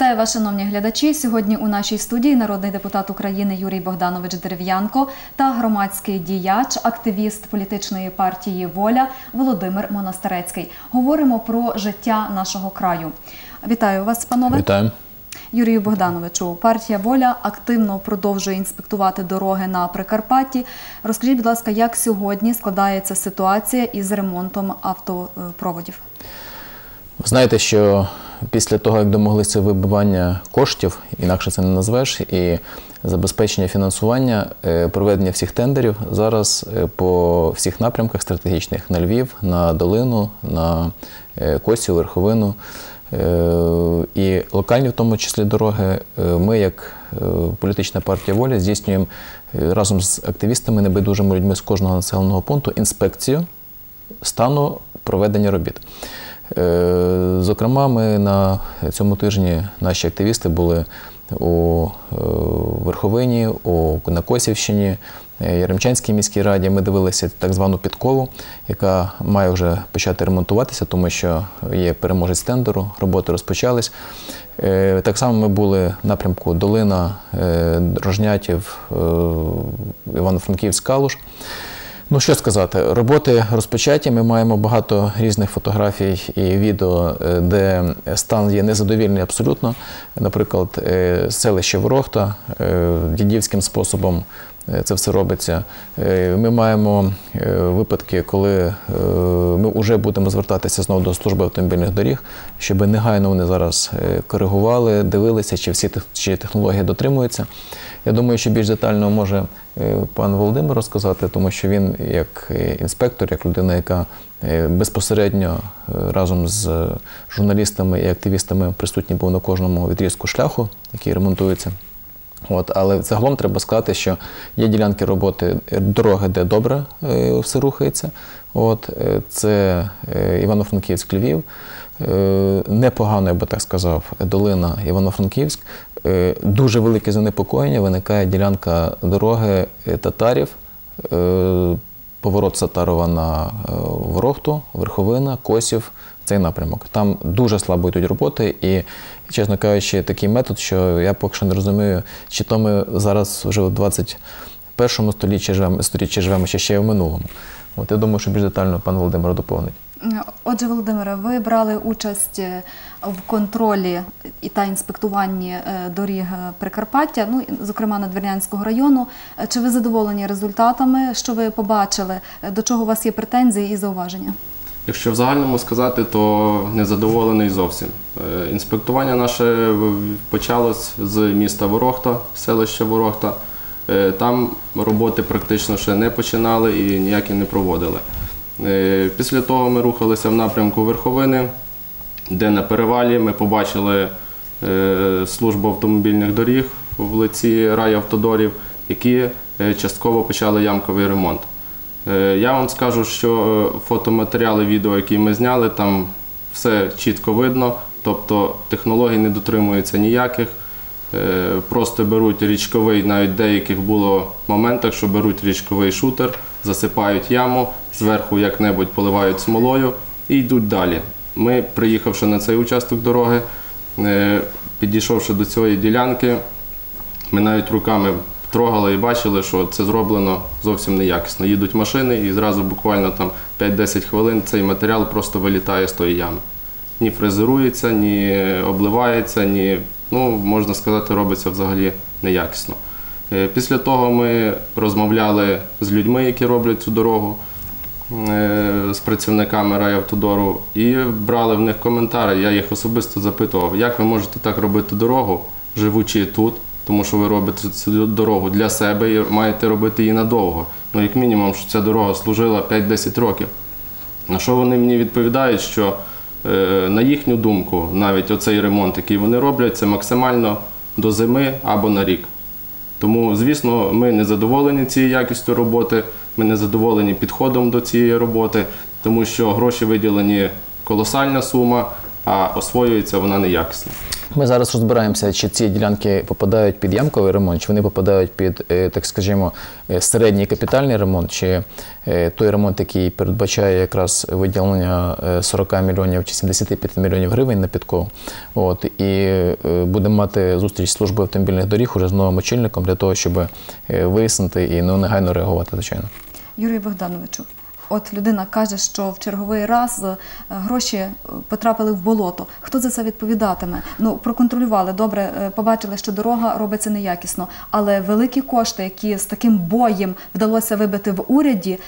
Вітаю вас, шановні глядачі. Сьогодні у нашій студії народний депутат України Юрій Богданович Дерев'янко та громадський діяч, активіст політичної партії Воля Володимир Монастирецький. Говоримо про життя нашого краю. Вітаю вас, панове. Вітаю. Юрію Богдановичу, партія Воля активно продовжує інспектувати дороги на Прикарпатті. Розкажіть, будь ласка, як сьогодні складається ситуація із ремонтом автопроводів? Ви знаєте, що після того, як домоглися вибивання коштів, інакше це не назвеш, і забезпечення фінансування, е, проведення всіх тендерів зараз е, по всіх напрямках стратегічних на Львів, на долину, на е, Косів, Верховину. І локальні, в тому числі дороги, ми, як політична партія воля, здійснюємо разом з активістами, небайдужими людьми з кожного населеного пункту інспекцію стану проведення робіт. Зокрема, ми на цьому тижні наші активісти були у Верховині, у на Косівщині, Яремчанській міській раді. Ми дивилися так звану підкову, яка має вже почати ремонтуватися, тому що є переможець тендеру, роботи розпочались. Так само ми були в напрямку Долина, Рожнятів, Івано-Франківськ, Калуш. Ну, що сказати, роботи розпочаті. Ми маємо багато різних фотографій і відео, де стан є незадовільний абсолютно. Наприклад, селище Ворохта дідівським способом це все робиться. Ми маємо випадки, коли ми вже будемо звертатися знову до служби автомобільних доріг, щоб негайно вони зараз коригували, дивилися, чи всі чи технології дотримуються. Я думаю, що більш детально може пан Володимир розказати, тому що він, як інспектор, як людина, яка безпосередньо разом з журналістами і активістами присутній був на кожному відрізку шляху, який ремонтується. От, Але загалом треба сказати, що є ділянки роботи дороги, де добре все рухається. От, Це Івано-Франківськ, Львів. Непогано, я би так сказав, долина Івано-Франківськ. Дуже велике занепокоєння виникає ділянка дороги татарів, поворот Сатарова на Ворохту, Верховина, Косів, цей напрямок. Там дуже слабо йдуть роботи, і, чесно кажучи, такий метод, що я поки що не розумію, чи то ми зараз вже у 21 столітті живемо, столітті живемо, чи ще й в минулому. От я думаю, що більш детально пан Володимир доповнить. Отже, Володимире, ви брали участь в контролі та інспектуванні доріг Прикарпаття, ну зокрема Надвірнянського району. Чи ви задоволені результатами, що ви побачили? До чого у вас є претензії і зауваження? Якщо в загальному сказати, то незадоволений зовсім. Інспектування наше почалось з міста Ворохта, селища Ворохта. Там роботи практично ще не починали і ніякі не проводили. Після того ми рухалися в напрямку Верховини, де на перевалі ми побачили службу автомобільних доріг в лиці райавтодорів, які частково почали ямковий ремонт. Я вам скажу, що фотоматеріали відео, які ми зняли, там все чітко видно, тобто технологій не дотримуються ніяких. Просто беруть річковий, навіть деяких було моментах, що беруть річковий шутер, засипають яму, зверху як-небудь поливають смолою і йдуть далі. Ми, приїхавши на цей участок дороги, підійшовши до цієї ділянки, ми навіть руками трогали і бачили, що це зроблено зовсім неякісно. Їдуть машини і зразу буквально там 5-10 хвилин цей матеріал просто вилітає з тої ями. Ні фрезерується, ні обливається, ні, ну, можна сказати, робиться взагалі неякісно. Після того ми розмовляли з людьми, які роблять цю дорогу, з працівниками райавтодору, і брали в них коментарі. Я їх особисто запитував, як ви можете так робити дорогу, живучи тут, тому що ви робите цю дорогу для себе і маєте робити її надовго. Ну, як мінімум, що ця дорога служила 5-10 років. На що вони мені відповідають, що на їхню думку, навіть оцей ремонт, який вони роблять, це максимально до зими або на рік. Тому, звісно, ми не задоволені цією якістю роботи, ми не задоволені підходом до цієї роботи, тому що гроші виділені колосальна сума, а освоюється вона неякісно. Ми зараз розбираємося, чи ці ділянки попадають під ямковий ремонт, чи вони попадають під, е, так скажімо, е, середній капітальний ремонт, чи е, той ремонт, який передбачає якраз виділення е, 40 мільйонів чи 75 мільйонів гривень на підков. От, і будемо мати зустріч з службою автомобільних доріг уже з новим очільником для того, щоб вияснити і ну, негайно реагувати, звичайно. Юрію Богдановичу, от людина каже, що в черговий раз е, гроші е, потрапили в болото. Хто за це відповідатиме? Ну проконтролювали добре, е, побачили, що дорога робиться неякісно, але великі кошти, які з таким боєм вдалося вибити в уряді,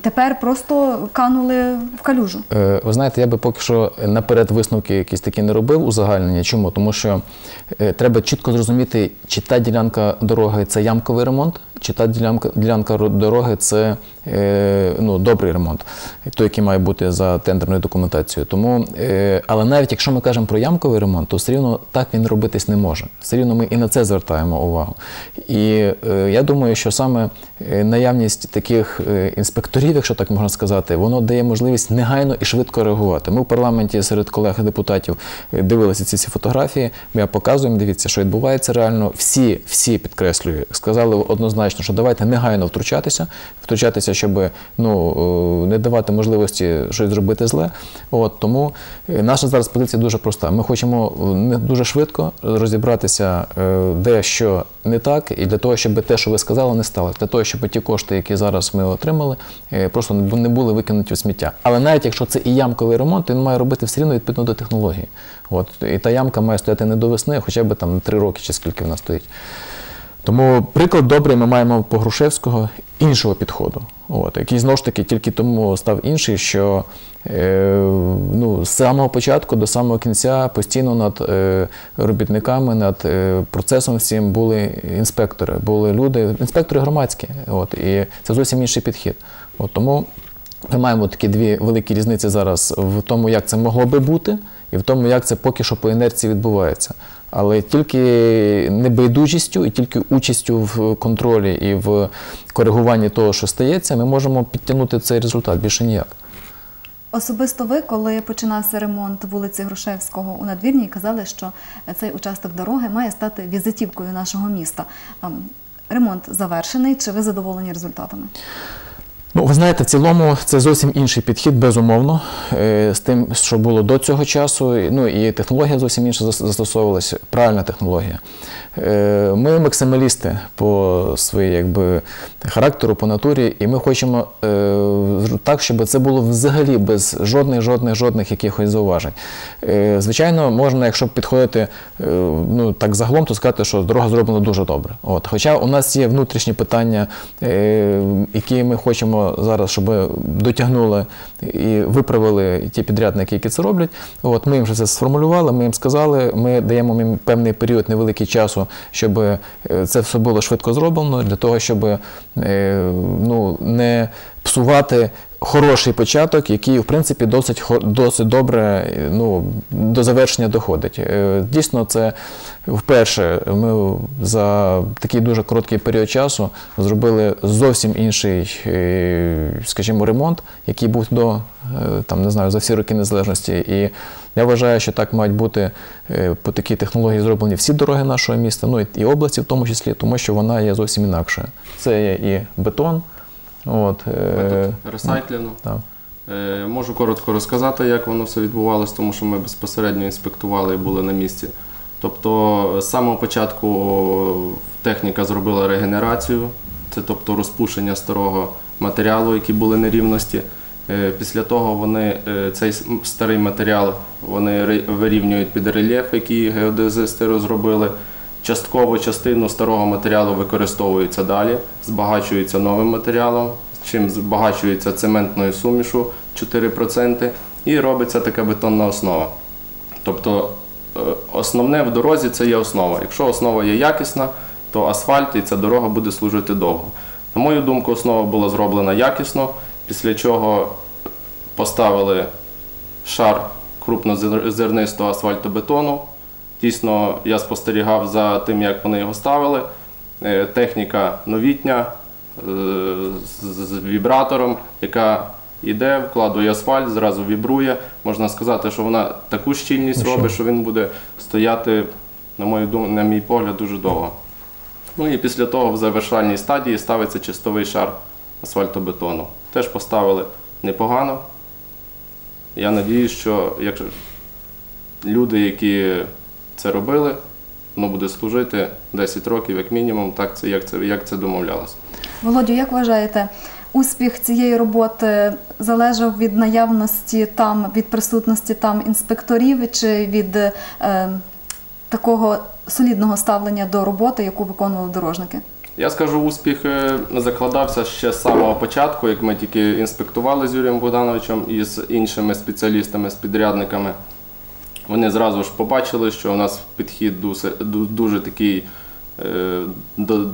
тепер просто канули в калюжу. Ви знаєте, я би поки що наперед висновки якісь такі не робив узагальнення. Чому? Тому що треба чітко зрозуміти, чи та ділянка дороги це ямковий ремонт, чи та ділянка, ділянка дороги це е, ну, добрий ремонт, той, який має бути за тендерною документацією. Тому, е, але навіть якщо ми кажемо про ямковий ремонт, то все рівно так він робитись не може. Все рівно ми і на це звертаємо увагу. І е, я думаю, що саме е, наявність таких інспекторів, якщо так можна сказати, воно дає можливість негайно і швидко реагувати. Ми в парламенті серед колег-депутатів дивилися ці всі фотографії. Ми показуємо, дивіться, що відбувається реально. Всі, всі підкреслюю, сказали однозначно, що давайте негайно втручатися, втручатися, щоб ну, не давати можливості щось зробити зле. От тому е, наша зараз позиція дуже проста. Ми хочемо е, дуже швидко розібратися, е, де що не так, і для того, щоб те, що ви сказали, не сталося. Для того, щоб ті кошти, які зараз ми отримали, просто не були викинуті в сміття. Але навіть якщо це і ямковий ремонт, він має робити все рівно відповідно до технології. От і та ямка має стояти не до весни, хоча б там три роки чи скільки вона стоїть. Тому приклад добрий ми маємо по Грушевського іншого підходу, от, який знову ж таки тільки тому став інший, що е, ну, з самого початку до самого кінця постійно над е, робітниками, над е, процесом всім були інспектори, були люди, інспектори громадські. От, і це зовсім інший підхід. От, тому ми маємо такі дві великі різниці зараз в тому, як це могло би бути, і в тому, як це поки що по інерції відбувається. Але тільки небайдужістю і тільки участю в контролі і в коригуванні того, що стається, ми можемо підтягнути цей результат більше ніяк. Особисто ви, коли починався ремонт вулиці Грушевського у надвірній, казали, що цей участок дороги має стати візитівкою нашого міста. Ем, Ремонт завершений. Чи ви задоволені результатами? Ну, ви знаєте, в цілому це зовсім інший підхід, безумовно, е, з тим, що було до цього часу. Ну і технологія зовсім інша застосовувалася, правильна технологія. Е, Ми максималісти по своїй якби, характеру, по натурі, і ми хочемо е, так, щоб це було взагалі без жодних, жодних, жодних якихось зауважень. Звичайно, можна, якщо підходити ну, так загалом, то сказати, що дорога зроблена дуже добре. От. Хоча у нас є внутрішні питання, які ми хочемо зараз, щоб дотягнули і виправили ті підрядники, які це роблять. От, ми їм вже це сформулювали, ми їм сказали, ми даємо їм певний період невеликий часу, щоб е, це все було швидко зроблено, для того, щоб е, ну, не псувати хороший початок, який, в принципі, досить, досить добре ну, до завершення доходить. Е, Дійсно, це вперше ми за такий дуже короткий період часу зробили зовсім інший, е, скажімо, ремонт, який був до е, там, не знаю, за всі роки незалежності. І я вважаю, що так мають бути по такій технології зроблені всі дороги нашого міста, ну і області в тому числі, тому що вона є зовсім інакшою. Це є і бетон. От, е, Метод ресайклінгу. так. Е, Можу коротко розказати, як воно все відбувалося, тому що ми безпосередньо інспектували і були на місці. Тобто, з самого початку техніка зробила регенерацію, це тобто розпушення старого матеріалу, які були нерівності. Е, Після того вони цей старий матеріал вони вирівнюють під рельєф, який геодезисти розробили. Частково частину старого матеріалу використовується далі, збагачується новим матеріалом, чим збагачується цементною сумішу 4%, і робиться така бетонна основа. Тобто е, основне в дорозі це є основа. Якщо основа є якісна, то асфальт і ця дорога буде служити довго. На мою думку, основа була зроблена якісно, після чого поставили шар крупнозернистого асфальтобетону. Дійсно, я спостерігав за тим, як вони його ставили. Е, Техніка новітня е, з вібратором, яка Іде, вкладує асфальт, зразу вібрує. Можна сказати, що вона таку щільність Ну, робить, що він буде стояти, на мою думку, на мій погляд, дуже довго. Ну і після того в завершальній стадії ставиться чистовий шар асфальтобетону. Теж поставили непогано. Я надіюсь, що якщо люди, які це робили, воно буде служити 10 років як мінімум, так це, як, це, як це домовлялося. Володю, як вважаєте, успіх цієї роботи залежав від наявності там, від присутності там інспекторів чи від е, такого солідного ставлення до роботи, яку виконували дорожники? Я скажу, успіх е, закладався ще з самого початку, як ми тільки інспектували з Юрієм Богдановичем і з іншими спеціалістами, з підрядниками. Вони зразу ж побачили, що у нас підхід дуже, такий е,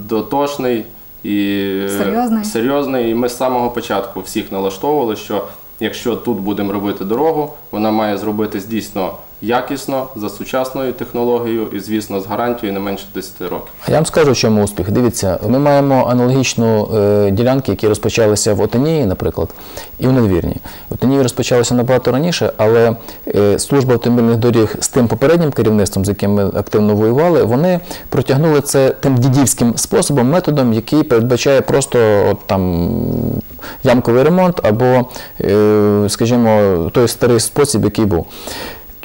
дотошний і е, Серйозний. серйозний. І ми з самого початку всіх налаштовували, що якщо тут будемо робити дорогу, вона має зробитись дійсно якісно, за сучасною технологією і, звісно, з гарантією не менше 10 років. Я вам скажу, чому успіх. Дивіться, ми маємо аналогічну е, ділянки, які розпочалися в Отанії, наприклад, і в Надвірні. В Отанії розпочалося набагато раніше, але е, служба автомобільних доріг з тим попереднім керівництвом, з яким ми активно воювали, вони протягнули це тим дідівським способом, методом, який передбачає просто от, там ямковий ремонт або, е, скажімо, той старий спосіб, який був.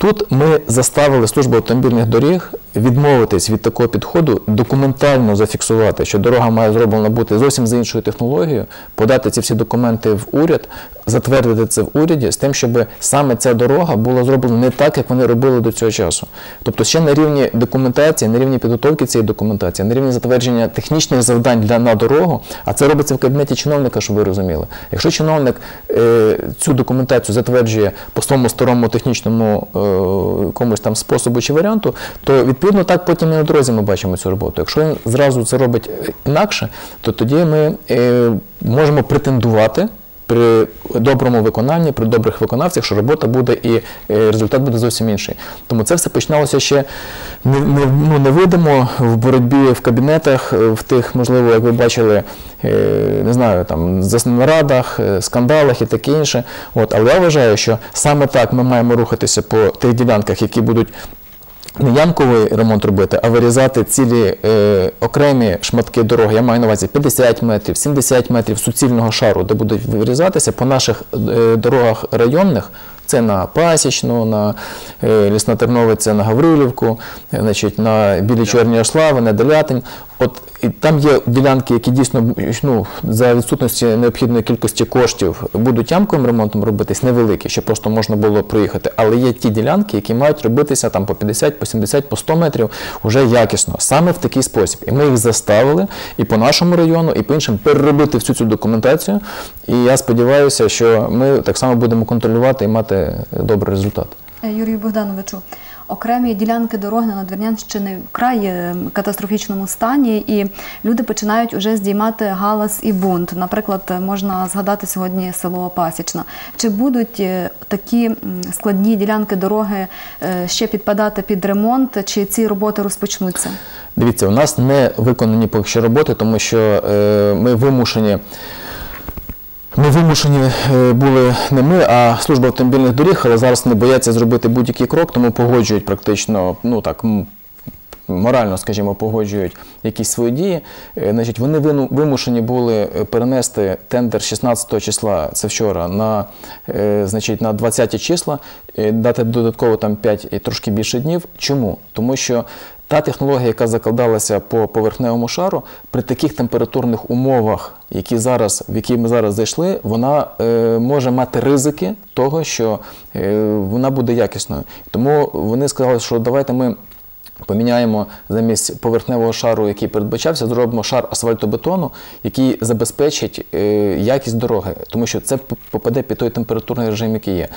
Тут ми заставили службу автомобільних доріг відмовитись від такого підходу, документально зафіксувати, що дорога має зроблена бути зовсім за іншою технологією, подати ці всі документи в уряд, затвердити це в уряді з тим, щоб саме ця дорога була зроблена не так, як вони робили до цього часу. Тобто ще на рівні документації, на рівні підготовки цієї документації, на рівні затвердження технічних завдань для на дорогу, а це робиться в кабінеті чиновника, щоб ви розуміли. Якщо чиновник е, цю документацію затверджує по своєму старому технічному е, якомусь там способу чи варіанту, то відповідно так потім і на дорозі ми бачимо цю роботу. Якщо він зразу це робить е, інакше, то тоді ми е, можемо претендувати. При доброму виконанні, при добрих виконавцях, що робота буде і е, результат буде зовсім інший. Тому це все починалося ще не, не, ну, невидимо в боротьбі в кабінетах, в тих, можливо, як ви бачили, не знаю, там нарадах, скандалах і таке інше. От, але я вважаю, що саме так ми маємо рухатися по тих ділянках, які будуть не ямковий ремонт робити, а вирізати цілі е, окремі шматки дороги. Я маю на увазі 50 метрів, 70 метрів суцільного шару, де будуть вирізатися по наших е, дорогах районних. Це на Пасічну, на е, Лісна-Терновиця, на Гаврилівку, значить, на Білі Чорні Ослави, на Делятин. От і там є ділянки, які дійсно ну, за відсутності необхідної кількості коштів будуть ямковим ремонтом робитись невеликі, щоб просто можна було проїхати. Але є ті ділянки, які мають робитися там по 50, по 70, по 100 метрів уже якісно, саме в такий спосіб. І ми їх заставили і по нашому району, і по іншим переробити всю цю документацію. І я сподіваюся, що ми так само будемо контролювати і мати добрий результат. Е, Юрію Богдановичу, окремі ділянки дороги на Надвірнянщини вкрай е, катастрофічному стані, і люди починають уже здіймати галас і бунт. Наприклад, можна згадати сьогодні село Пасічна. Чи будуть е, такі складні ділянки дороги ще підпадати під ремонт, чи ці роботи розпочнуться? Дивіться, у нас не виконані поки що роботи, тому що ми вимушені. Ми вимушені е, були не ми, а служба автомобільних доріг, але зараз не бояться зробити будь-який крок, тому погоджують практично, ну так, морально, скажімо, погоджують якісь свої дії. Е, Значить, вони вимушені були е, перенести тендер 16 числа, це вчора, на, значить, на 20 числа, дати додатково там 5 і трошки більше днів. Чому? Тому що та технологія, яка закладалася по поверхневому шару, при таких температурних умовах, які зараз, в які ми зараз зайшли, вона е, може мати ризики того, що е, вона буде якісною. Тому вони сказали, що давайте ми Поміняємо замість поверхневого шару, який передбачався, зробимо шар асфальтобетону, який забезпечить е, якість дороги, тому що це попаде під той температурний режим, який є.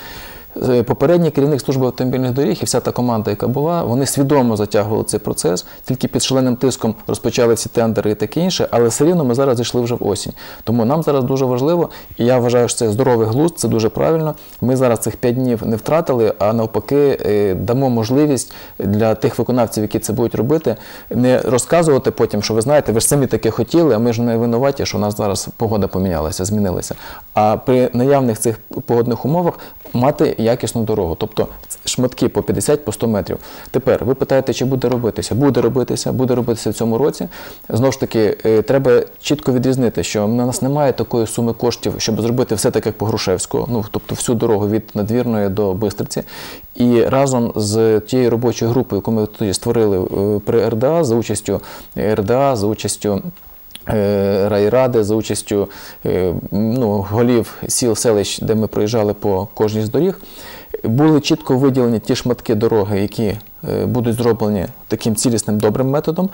Е, Попередній керівник служби автомобільних доріг і вся та команда, яка була, вони свідомо затягували цей процес, тільки під шаленим тиском розпочали ці тендери і таке інше, але все рівно ми зараз зайшли вже в осінь. Тому нам зараз дуже важливо, і я вважаю, що це здоровий глузд, це дуже правильно. Ми зараз цих 5 днів не втратили, а навпаки е, дамо можливість для тих виконавців, які це будуть робити, не розказувати потім, що ви знаєте, ви ж самі таке хотіли, а ми ж не винуваті, що у нас зараз погода помінялася, змінилася. А при наявних цих погодних умовах мати якісну дорогу, тобто шматки по 50 по 100 метрів. Тепер ви питаєте, чи буде робитися? Буде робитися, буде робитися в цьому році. Знову ж таки, е, треба чітко відрізнити, що в нас немає такої суми коштів, щоб зробити все так, як по Грушевську, ну тобто всю дорогу від надвірної до Бистриці. І разом з тією робочою групою, яку ми тоді створили е, при РДА за участю РДА, за участю. Е, Райради за участю е, ну, голів сіл селищ, де ми проїжджали по кожній з доріг, були чітко виділені ті шматки дороги, які е, будуть зроблені таким цілісним добрим методом.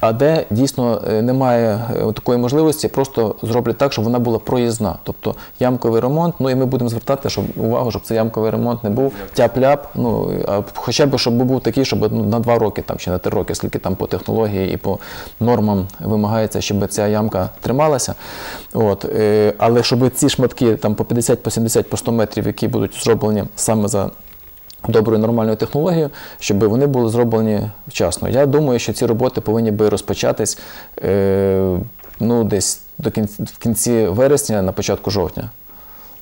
А де дійсно е, немає е, такої можливості, просто зроблять так, щоб вона була проїзна. Тобто ямковий ремонт. Ну і ми будемо звертати щоб, увагу, щоб цей ямковий ремонт не був тяп-ляп. Ну а хоча б щоб був такий, щоб ну, на два роки там чи на три роки, скільки там по технології і по нормам вимагається, щоб ця ямка трималася. От е, але щоб ці шматки там по 50, по 70, по 100 метрів, які будуть зроблені саме за доброю нормальною технологією, щоб вони були зроблені вчасно. Я думаю, що ці роботи повинні би розпочатись е, ну, десь до кінці, в кінці вересня, на початку жовтня.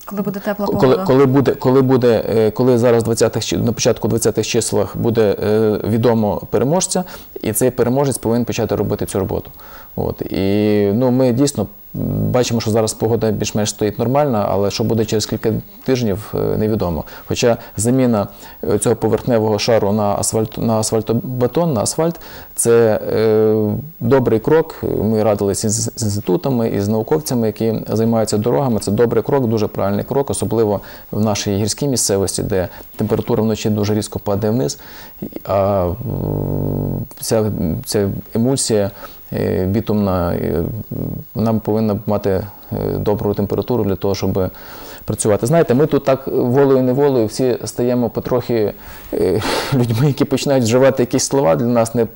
Коли буде тепла Коли, погода? коли буде, коли буде, е, коли зараз 20-х, на початку 20-х числах буде е, відомо переможця, і цей переможець повинен почати робити цю роботу. От і ну ми дійсно бачимо, що зараз погода більш-менш стоїть нормальна, але що буде через кілька тижнів, е, невідомо. Хоча заміна е, цього поверхневого шару на асфальт на асфальтобетон, на асфальт це е, добрий крок. Ми радилися з, інститутами і з науковцями, які займаються дорогами. Це добрий крок, дуже правильний крок, особливо в нашій гірській місцевості, де температура вночі дуже різко падає вниз. А ця, ця емульсія бітумна, е, вона повинна мати е, добру температуру для того, щоб працювати. Знаєте, ми тут так волею-неволею всі стаємо потрохи е, людьми, які починають вживати якісь слова для нас не.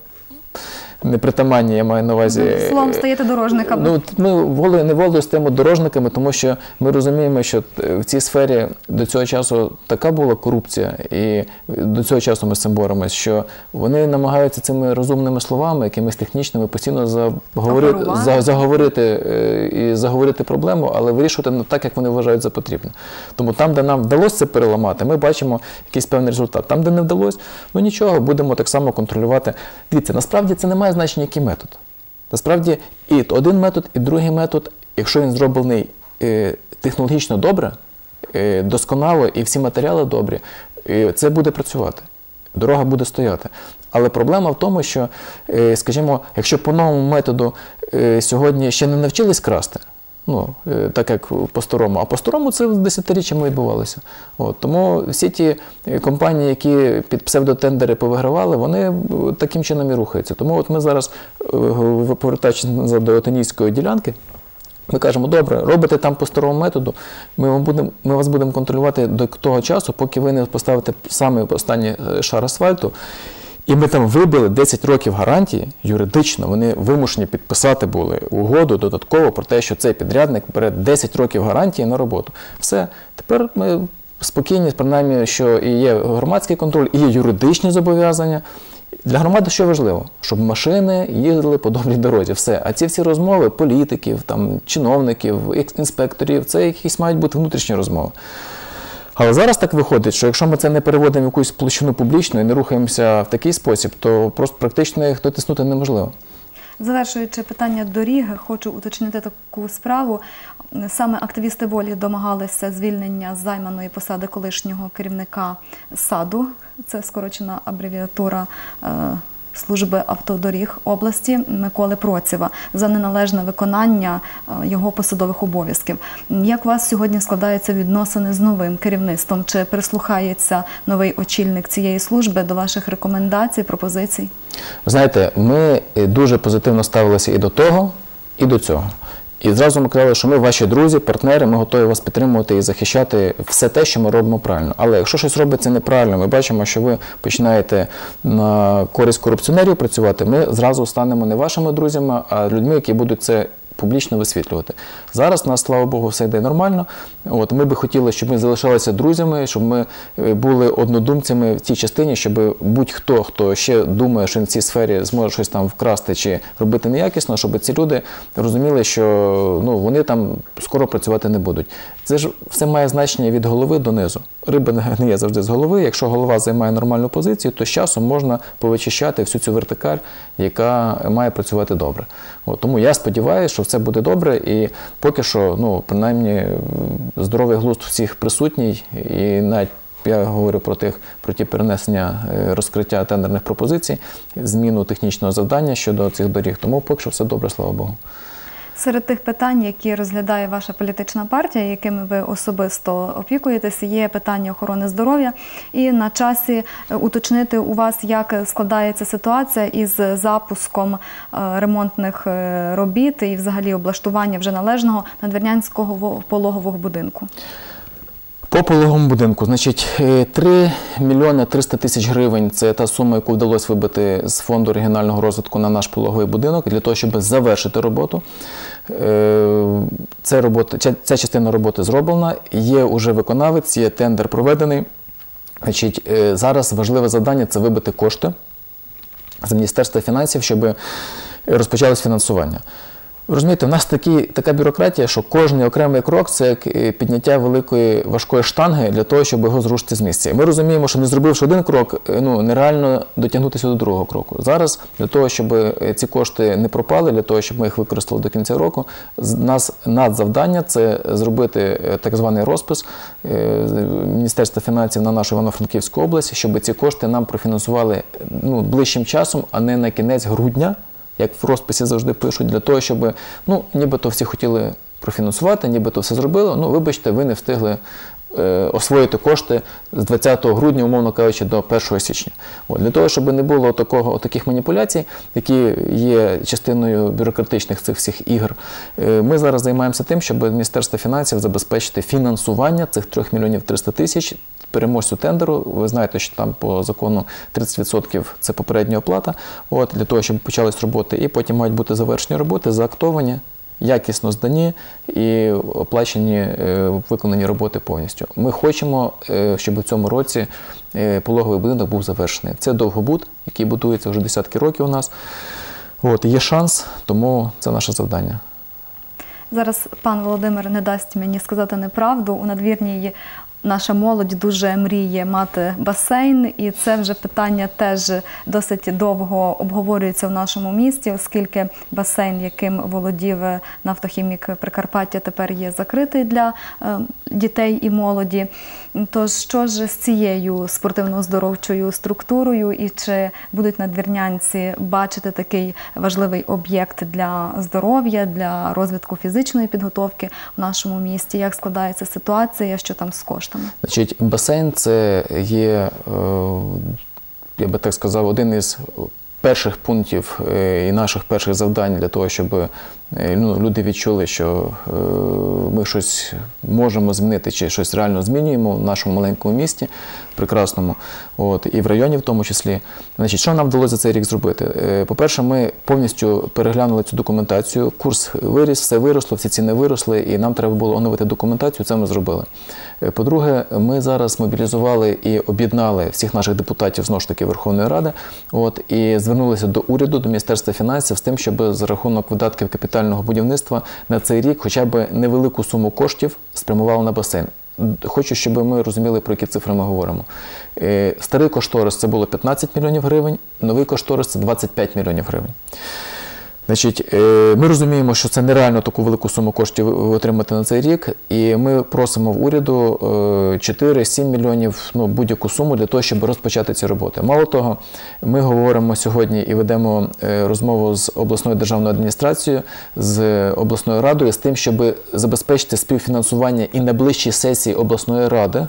Непритаманні, я маю на увазі. Ну, Словом, стаєте дорожниками. Ну, ми волею неволею стаємо дорожниками, тому що ми розуміємо, що е, в цій сфері до цього часу така була корупція, і до цього часу ми з цим боремось, що вони намагаються цими розумними словами, якимись технічними, постійно заговорити, за, заговорити е, і заговорити проблему, але вирішувати не так, як вони вважають за потрібне. Тому там, де нам вдалося це переламати, ми бачимо якийсь певний результат. Там, де не вдалося, ну нічого, будемо так само контролювати. Дивіться, насправді це не має значення, який метод. Насправді і один метод, і другий метод, якщо він зроблений е, технологічно добре, е, досконало і всі матеріали добрі, е, це буде працювати. Дорога буде стояти. Але проблема в тому, що, скажімо, якщо по новому методу сьогодні ще не навчились красти, ну, е, так як по-старому, а по-старому це десятиріччями відбувалося. От, тому всі ті е, компанії, які під псевдотендери повигравали, вони е, таким чином і рухаються. Тому от ми зараз, повертаючись до Отинійської ділянки, ми кажемо, добре, робите там по старому методу, ми, вам будемо, ми вас будемо контролювати до того часу, поки ви не поставите саме останній шар асфальту. І ми там вибили 10 років гарантії юридично. Вони вимушені підписати були угоду додатково про те, що цей підрядник бере 10 років гарантії на роботу. Все, тепер ми спокійні, принаймні, що і є громадський контроль, і є юридичні зобов'язання. Для громади що важливо? Щоб машини їздили по добрій дорозі. Все. А ці всі розмови політиків, там, чиновників, інспекторів, це якісь мають бути внутрішні розмови. Але зараз так виходить, що якщо ми це не переводимо в якусь площину публічну і не рухаємося в такий спосіб, то просто практично їх дотиснути неможливо. Завершуючи питання доріг, хочу уточнити таку справу. Саме активісти волі домагалися звільнення займаної посади колишнього керівника саду. Це скорочена абревіатура е, служби автодоріг області Миколи Процєва за неналежне виконання е, його посадових обов'язків. Як у вас сьогодні складаються відносини з новим керівництвом? Чи прислухається новий очільник цієї служби до ваших рекомендацій, пропозицій? Знаєте, ми е, дуже позитивно ставилися і до того, і до цього. І зразу ми казали, що ми ваші друзі, партнери, ми готові вас підтримувати і захищати все те, що ми робимо правильно. Але якщо щось робиться неправильно, ми бачимо, що ви починаєте на користь корупціонерів працювати, ми зразу станемо не вашими друзями, а людьми, які будуть це публічно висвітлювати. Зараз у нас, слава Богу, все йде нормально. От ми би хотіли, щоб ми залишалися друзями, щоб ми е, були однодумцями в тій частині, щоб будь-хто, хто ще думає, що в цій сфері зможе щось там вкрасти чи робити неякісно, щоб ці люди розуміли, що ну вони там скоро працювати не будуть. Це ж все має значення від голови до низу. Риба не гниє завжди з голови. Якщо голова займає нормальну позицію, то з часом можна повичищати всю цю вертикаль, яка має працювати добре. От, тому я сподіваюся, що все буде добре, і поки що, ну принаймні, здоровий глузд всіх присутній, і навіть я говорю про тих про ті перенесення е, розкриття тендерних пропозицій, зміну технічного завдання щодо цих доріг. Тому поки що все добре, слава Богу. Серед тих питань, які розглядає ваша політична партія, якими ви особисто опікуєтеся, є питання охорони здоров'я. І на часі е, уточнити у вас, як складається ситуація із запуском е, ремонтних е, робіт і взагалі облаштування вже належного надвірнянського во- пологового будинку. По пологовому будинку, значить, е, 3 мільйони 300 тисяч гривень це та сума, яку вдалося вибити з фонду регіонального розвитку на наш пологовий будинок для того, щоб завершити роботу. Е, Це робота, ця- ця частина роботи зроблена, є уже виконавець, є тендер проведений. Значить, е, зараз важливе завдання це вибити кошти з Міністерства фінансів, щоб розпочалось фінансування. Розумієте, в нас такі, така бюрократія, що кожен окремий крок це як е, підняття великої важкої штанги для того, щоб його зрушити з місця. Ми розуміємо, що не зробивши один крок, е, ну нереально дотягнутися до другого кроку. Зараз для того, щоб е, ці кошти не пропали, для того, щоб ми їх використали до кінця року, з нас надзавдання це зробити так званий розпис Міністерства фінансів на нашу Івано-Франківську область, щоб ці кошти нам профінансували ну, ближчим часом, а не на кінець грудня як в розписі завжди пишуть, для того, щоб ну, нібито всі хотіли профінансувати, нібито все зробили. Ну, вибачте, ви не встигли освоїти кошти з 20 грудня, умовно кажучи, до 1 січня. От, для того, щоб не було такого, таких маніпуляцій, які є частиною бюрократичних цих всіх ігор, е, ми зараз займаємося тим, щоб Міністерство фінансів забезпечити фінансування цих 3 мільйонів 300 тисяч переможцю тендеру. Ви знаєте, що там по закону 30% це попередня оплата. От для того, щоб почались роботи, і потім мають бути завершені роботи, заактовані, якісно здані і оплачені е, виконані роботи повністю. Ми хочемо, е, щоб у цьому році е, пологовий будинок був завершений. Це довгобуд, який будується вже десятки років у нас. От є шанс, тому це наше завдання. Зараз пан Володимир не дасть мені сказати неправду. У надвірній наша молодь дуже мріє мати басейн, і це вже питання теж досить довго обговорюється в нашому місті, оскільки басейн, яким володів нафтохімік Прикарпаття, тепер є закритий для е, дітей і молоді. Тож що ж з цією спортивно-оздоровчою структурою, і чи будуть надвірнянці бачити такий важливий об'єкт для здоров'я, для розвитку фізичної підготовки в нашому місті? Як складається ситуація, що там з коштами? Значить, басейн це є, е, я би так сказав, один із перших пунктів е, і наших перших завдань для того, щоб ну, люди відчули, що е, ми щось можемо змінити чи щось реально змінюємо в нашому маленькому місті, прекрасному, от, і в районі в тому числі. Значить, що нам вдалося за цей рік зробити? Е, По-перше, ми повністю переглянули цю документацію. Курс виріс, все виросло, всі ціни виросли, і нам треба було оновити документацію. Це ми зробили. Е, По-друге, ми зараз мобілізували і об'єднали всіх наших депутатів знову ж таки Верховної Ради. От і звернулися до уряду, до Міністерства фінансів з тим, щоб за рахунок видатків капітального будівництва на цей рік хоча б невелику суму коштів спрямували на басейн. Хочу, щоб ми розуміли, про які цифри ми говоримо. Е, Старий кошторис це було 15 мільйонів гривень, новий кошторис це 25 мільйонів гривень. Значить, е, ми розуміємо, що це нереально таку велику суму коштів отримати на цей рік, і ми просимо в уряду е, 4-7 мільйонів ну, будь-яку суму для того, щоб розпочати ці роботи. Мало того, ми говоримо сьогодні і ведемо е, розмову з обласною державною адміністрацією, з обласною радою, з тим, щоб забезпечити співфінансування і на ближчій сесії обласної ради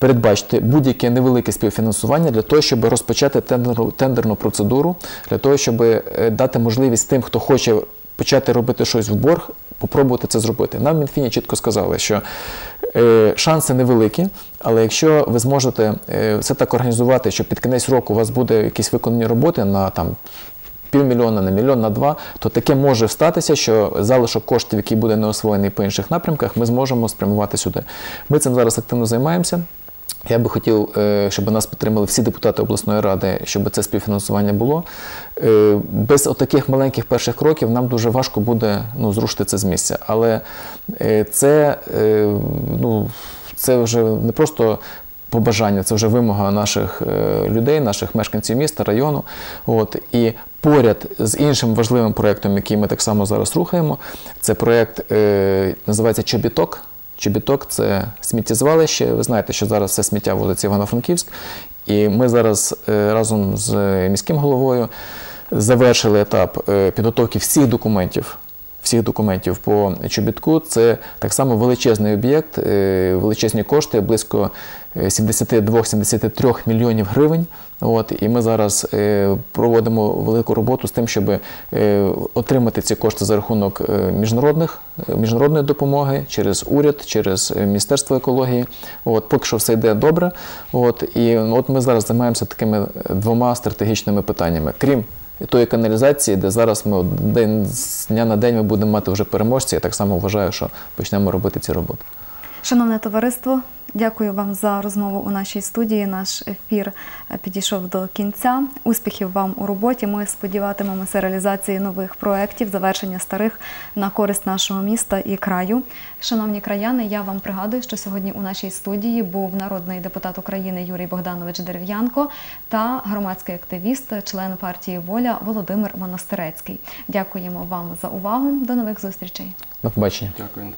передбачити будь-яке невелике співфінансування для того, щоб розпочати тендерну, тендерну процедуру, для того, щоб е, дати можливість тим, хто хоче почати робити щось в борг, попробувати це зробити. Нам в Мінфіні чітко сказали, що е, шанси невеликі, але якщо ви зможете е, все так організувати, що під кінець року у вас буде якісь виконані роботи на там. Півмільйона на мільйон на два, то таке може статися, що залишок коштів, який буде не освоєний по інших напрямках, ми зможемо спрямувати сюди. Ми цим зараз активно займаємося. Я би хотів, е, щоб нас підтримали всі депутати обласної ради, щоб це співфінансування було. Е, Без отаких маленьких перших кроків нам дуже важко буде ну, зрушити це з місця. Але е, це, ну, це вже не просто побажання, це вже вимога наших людей, наших мешканців міста, району. От, і поряд з іншим важливим проєктом, який ми так само зараз рухаємо, це проєкт називається Чобіток. Чобіток це сміттєзвалище. Ви знаєте, що зараз все сміття вулиці Івано-Франківськ. І ми зараз е, разом з міським головою завершили етап е, підготовки всіх документів. Всіх документів по чобітку це так само величезний об'єкт, е, величезні кошти, близько е, 72-73 мільйонів гривень. От, і ми зараз е, проводимо велику роботу з тим, щоб е, отримати ці кошти за рахунок е, міжнародних, е, міжнародної допомоги через уряд, через е, Міністерство екології. От, поки що все йде добре. От, і от ми зараз займаємося такими двома стратегічними питаннями. Крім тої каналізації, де зараз ми день з дня на день ми будемо мати вже переможці. Я так само вважаю, що почнемо робити ці роботи. Шановне товариство, дякую вам за розмову у нашій студії. Наш ефір е, підійшов до кінця. Успіхів вам у роботі. Ми сподіватимемося реалізації нових проєктів, завершення старих на користь нашого міста і краю. Шановні краяни, я вам пригадую, що сьогодні у нашій студії був народний депутат України Юрій Богданович Дерев'янко та громадський активіст, член партії Воля Володимир Монастирецький. Дякуємо вам за увагу. До нових зустрічей. До побачення. Дякую.